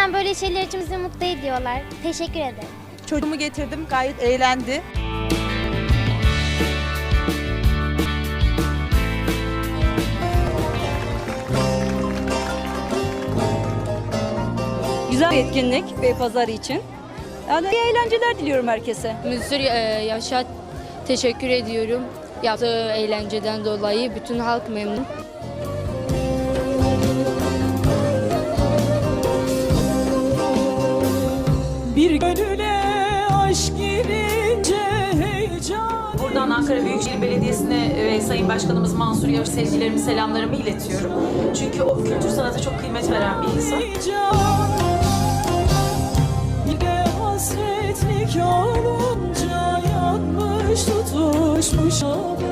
azından böyle şeyler için bizi mutlu ediyorlar. Teşekkür ederim. Çocuğumu getirdim gayet eğlendi. Güzel bir etkinlik Beypazarı için. Yani iyi eğlenceler diliyorum herkese. Müdür e, Yaşar teşekkür ediyorum. Yaptığı eğlenceden dolayı bütün halk memnun. Bir gönüle aşk girince heyecan Buradan Ankara Büyükşehir Belediyesi'ne ve Sayın Başkanımız Mansur Yavaş sevgilerimi, selamlarımı iletiyorum. Çünkü o kültür sanata çok kıymet veren bir insan. Bir de hasretlik olunca yanmış tutuşmuş benden